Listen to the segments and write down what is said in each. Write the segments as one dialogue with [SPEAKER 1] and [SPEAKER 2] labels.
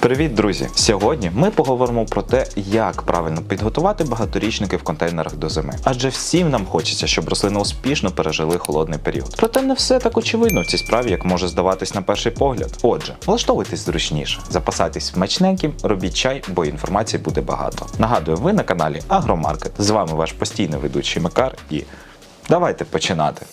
[SPEAKER 1] Привіт, друзі! Сьогодні ми поговоримо про те, як правильно підготувати багаторічники в контейнерах до зими. Адже всім нам хочеться, щоб рослини успішно пережили холодний період. Проте не все так очевидно в цій справі, як може здаватись на перший погляд. Отже, влаштовуйтесь зручніше, запасайтесь смачненьким, робіть чай, бо інформації буде багато. Нагадую, ви на каналі Агромаркет. З вами ваш постійний ведучий Макар і давайте починати.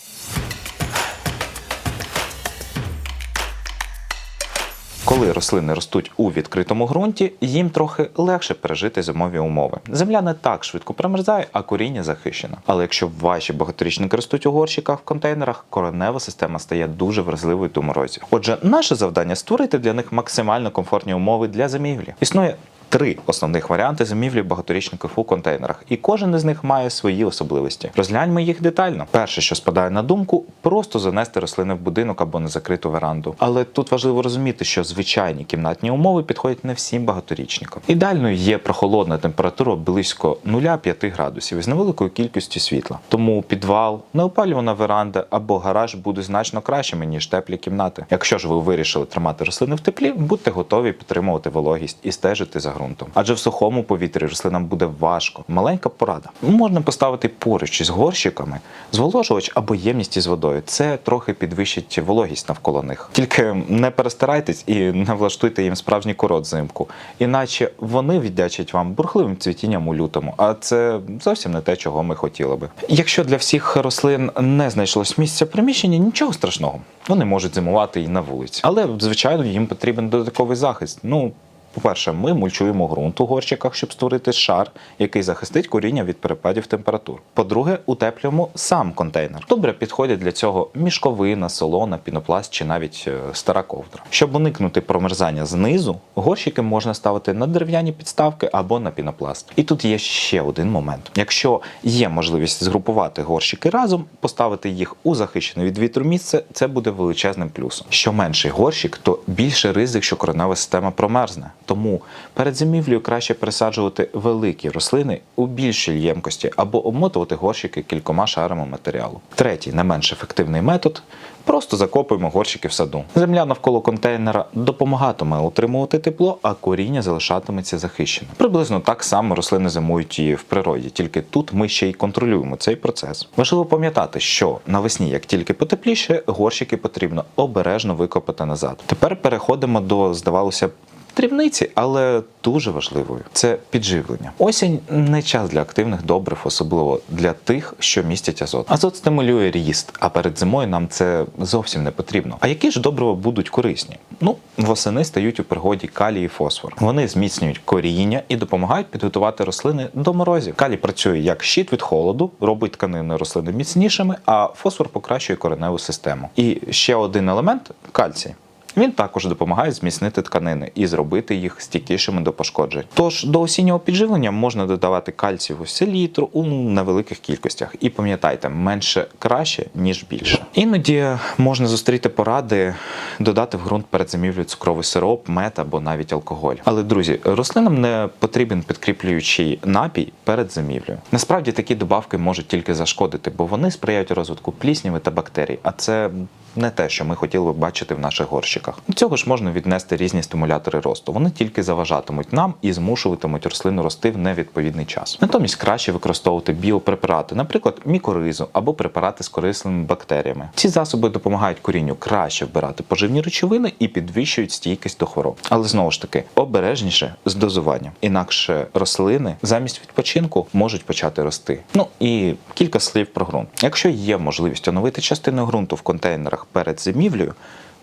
[SPEAKER 1] Коли рослини ростуть у відкритому ґрунті, їм трохи легше пережити зимові умови. Земля не так швидко промерзає, а коріння захищено. Але якщо ваші багаторічники ростуть у горщиках в контейнерах, коренева система стає дуже вразливою до морозів. Отже, наше завдання створити для них максимально комфортні умови для зимівлі. Існує Три основних варіанти зимівлі багаторічників у контейнерах, і кожен із них має свої особливості. Розгляньмо їх детально. Перше, що спадає на думку, просто занести рослини в будинок або на закриту веранду. Але тут важливо розуміти, що звичайні кімнатні умови підходять не всім багаторічникам. Ідеальною є прохолодна температура близько 0,5 градусів із невеликою кількістю світла. Тому підвал, неопалювана веранда або гараж будуть значно кращими ніж теплі кімнати. Якщо ж ви вирішили тримати рослини в теплі, будьте готові підтримувати вологість і стежити за ґрунтом. Адже в сухому повітрі рослинам буде важко. Маленька порада. Можна поставити поруч із горщиками зволожувач або ємність із водою. Це трохи підвищить вологість навколо них. Тільки не перестарайтесь і не влаштуйте їм справжній корот взимку, іначе вони віддячать вам бурхливим цвітінням у лютому. А це зовсім не те, чого ми хотіли би. Якщо для всіх рослин не знайшлось місця в приміщенні, нічого страшного. Вони можуть зимувати і на вулиці. Але звичайно їм потрібен додатковий захист. Ну. По-перше, ми мульчуємо ґрунт у горщиках, щоб створити шар, який захистить коріння від перепадів температур. По-друге, утеплюємо сам контейнер. Добре підходять для цього мішковина, солона, пінопласт чи навіть е, стара ковдра. Щоб уникнути промерзання знизу, горщики можна ставити на дерев'яні підставки або на пінопласт. І тут є ще один момент: якщо є можливість згрупувати горщики разом, поставити їх у захищене від вітру місце, це буде величезним плюсом. Що менший горщик, то більше ризик, що коренева система промерзне. Тому перед зимівлею краще пересаджувати великі рослини у більшій ємкості або обмотувати горщики кількома шарами матеріалу. Третій, не менш ефективний метод. Просто закопуємо горщики в саду. Земля навколо контейнера допомагатиме утримувати тепло, а коріння залишатиметься захищеним. Приблизно так само рослини зимують і в природі, тільки тут ми ще й контролюємо цей процес. Важливо пам'ятати, що навесні, як тільки потепліше, горщики потрібно обережно викопати назад. Тепер переходимо до, здавалося дрібниці, але дуже важливою це підживлення. Осінь не час для активних добрив, особливо для тих, що містять азот. Азот стимулює ріст, а перед зимою нам це зовсім не потрібно. А які ж добрива будуть корисні? Ну, восени стають у пригоді калій і фосфор. Вони зміцнюють коріння і допомагають підготувати рослини до морозів. Калій працює як щит від холоду, робить тканини рослини міцнішими, а фосфор покращує кореневу систему. І ще один елемент кальцій. Він також допомагає зміцнити тканини і зробити їх стійкішими до пошкоджень. Тож до осіннього підживлення можна додавати кальцієву селітру у невеликих кількостях. І пам'ятайте, менше краще, ніж більше. Іноді можна зустріти поради додати в ґрунт перед зимівлею цукровий сироп, мед або навіть алкоголь. Але друзі, рослинам не потрібен підкріплюючий напій перед зимівлею. Насправді такі добавки можуть тільки зашкодити, бо вони сприяють розвитку плісняви та бактерій. А це не те, що ми хотіли би бачити в наших горщиках. До цього ж можна віднести різні стимулятори росту. Вони тільки заважатимуть нам і змушуватимуть рослину рости в невідповідний час. Натомість краще використовувати біопрепарати, наприклад, мікоризу або препарати з корисними бактеріями. Ці засоби допомагають корінню краще вбирати поживні речовини і підвищують стійкість до хвороб. Але знову ж таки, обережніше з дозуванням. Інакше рослини замість відпочинку можуть почати рости. Ну і кілька слів про ґрунт. Якщо є можливість оновити частину ґрунту в контейнерах перед зимівлею,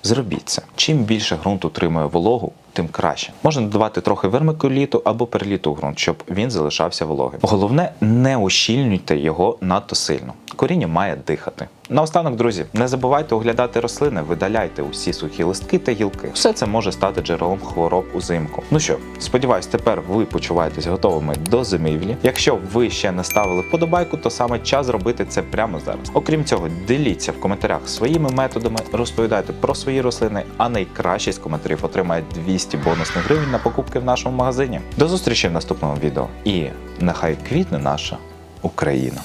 [SPEAKER 1] зробіть це. Чим більше ґрунт утримує вологу, тим краще. Можна додавати трохи вермикуліту або перліту ґрунт, щоб він залишався вологим. Головне, не ущільнюйте його надто сильно. Коріння має дихати. Наостанок, друзі, не забувайте оглядати рослини, видаляйте усі сухі листки та гілки. Все це може стати джерелом хвороб узимку. Ну що, сподіваюсь, тепер ви почуваєтесь готовими до зимівлі. Якщо ви ще не ставили вподобайку, то саме час зробити це прямо зараз. Окрім цього, діліться в коментарях своїми методами, розповідайте про свої рослини, а найкращий з коментарів отримає 200 бонусних гривень на покупки в нашому магазині. До зустрічі в наступному відео. І нехай квітне наша Україна.